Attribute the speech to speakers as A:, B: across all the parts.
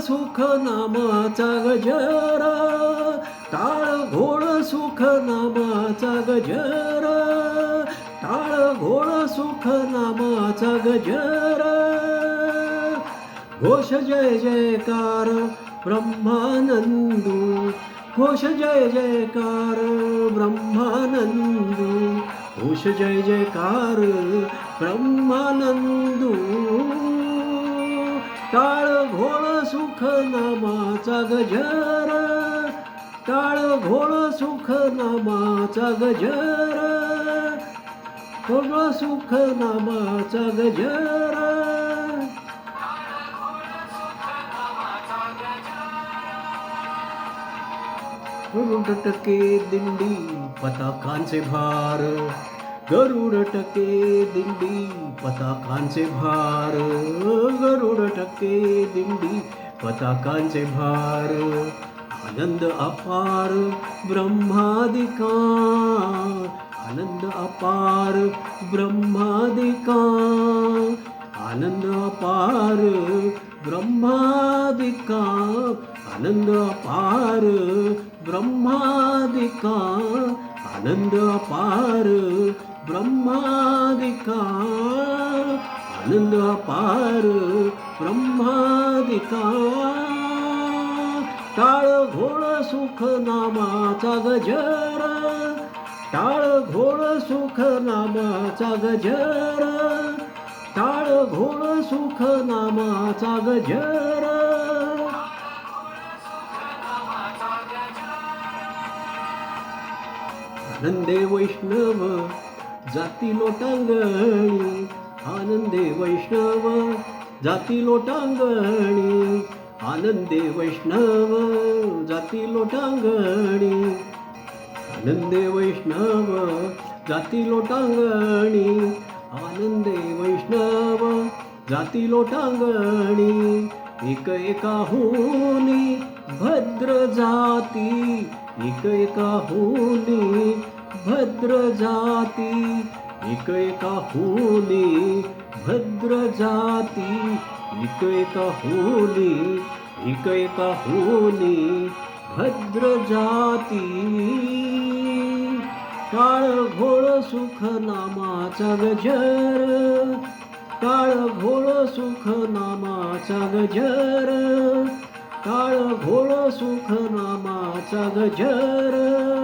A: सुख नामाचा गजरा टाळ घोळ सुख नामाचा गजरा टाळ घोळ सुख नामाचा गजरा. घोष जय जयकार ब्रह्मानंदू. घोष जय जयकार ब्रह्मानंदू. घोष जय जयकार ब्रह्मानंदू. टाळ घोळ सुख नामाचा गजर. टाळ घोळ सुख नामाचा गजर. घोळ सुख नामाचा गजर. टके दिंडी पताकांचे भार. गरुड टके दिंडी पताकांचे भार. गरुड टके दिंडी पताकांचे भार. आनंद अपार ब्रह्मादिका. आनंद अपार ब्रह्मादिका. आनंद अपार ब्रह्मादिका. आनंद अपार ब्रह्मादिका. आनंद अपार ब्रह्मादिका आनंद अपार ब्रह्मादिका. टाळ घोळ सुख नामाचा गजर टाळ घोळ सुख नामाचा गजर टाळ घोळ सुख नामाचा गजर. आनंदे वैष्णव जाती लोटांगणी आनंदे वैष्णव. जाती लोटांगणी आनंदे वैष्णव. जाती लोटांगणी आनंदे वैष्णव. जाती लोटांगणी आनंदे वैष्णव. जाती लोटांगणी एक एका होनी भद्र जाती. एक एका होनी भद्र जाती एक होली भद्र जाती एक एकाहुनी एक होली भद्र जाती काळ घोळ सुख नामाचा गजर काळ घोळ सुख नामाचा गजर काळ घोळ सुख नामाचा गजर.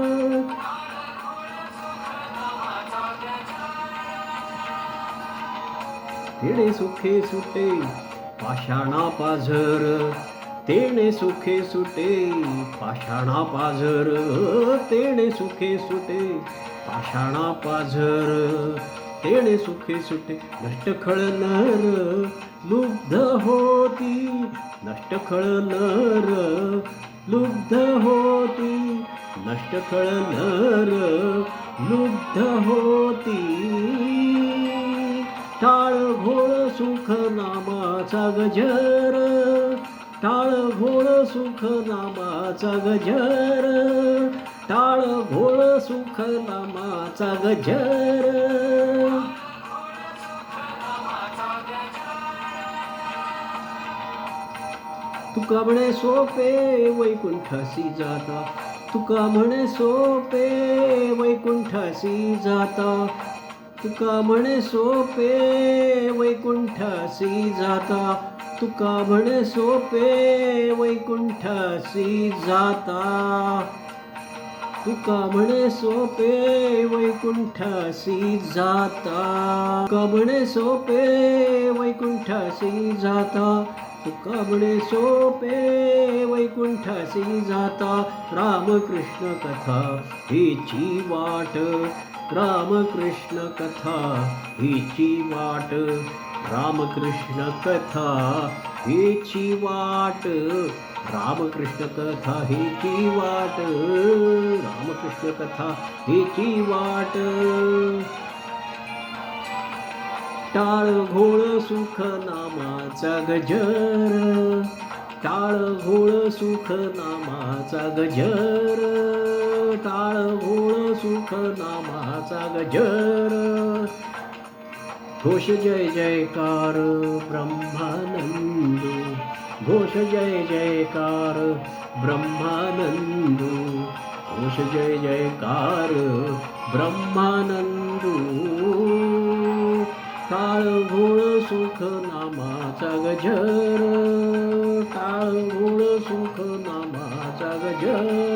A: तेणे सुखे सुटे पाषाणा पाझर. तेणे सुखे सुटे पाषाणा पाझर. तेणे सुखे सुटे पाषाणा पाझर. तेणे सुखे सुटे नष्ट खळ नर. लुब्ध होती नष्ट खळ नर. लुब्ध होती नष्ट खळ नर. लुब्ध होती. टाळ घोळ सुख नामाचा गजर. टाळ घोळ सुख नामाचा गजर. टाळ घोळ सुख नामाचा गजर. तुका म्हणे सोपे वैकुंठासी जाता. तुका म्हणे सोपे वैकुंठासी जाता. तुका म्हणे सोपे वैकुंठासी जाता. तुका म्हणे सोपे वैकुंठासी जाता. तुका म्हणे सोपे वैकुंठासी जाता. तुका म्हणे सोपे वैकुंठासी जाता. तुका म्हणे सोपे वैकुंठासी जाता. रामकृष्ण कथा हिची वाट. रामकृष्ण कथा हिची वाट रामकृष्ण कथा हिची वाट रामकृष्ण कथा हिची वाट रामकृष्ण कथा हिची वाट. टाळ घोळ सुख नामाचा गजर टाळ घोळ सुख नामाचा गजर. टाळ घोळ सुख नामाचा गजर. घोष जय जयकार ब्रह्मानंद. घोष जय जयकार ब्रह्मानंद. घोष जय जयकार ब्रह्मानंदू. काळ घोळ सुख नामाचा गजर. काळ घोळ सुख नामाचा गजर.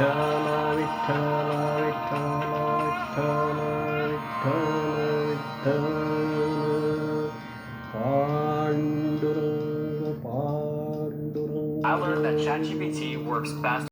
A: Vitthal Vitthal Vitthal Vitthal Vitthal Vitthal Pandurang Pandurang
B: I learned that ChatGPT works best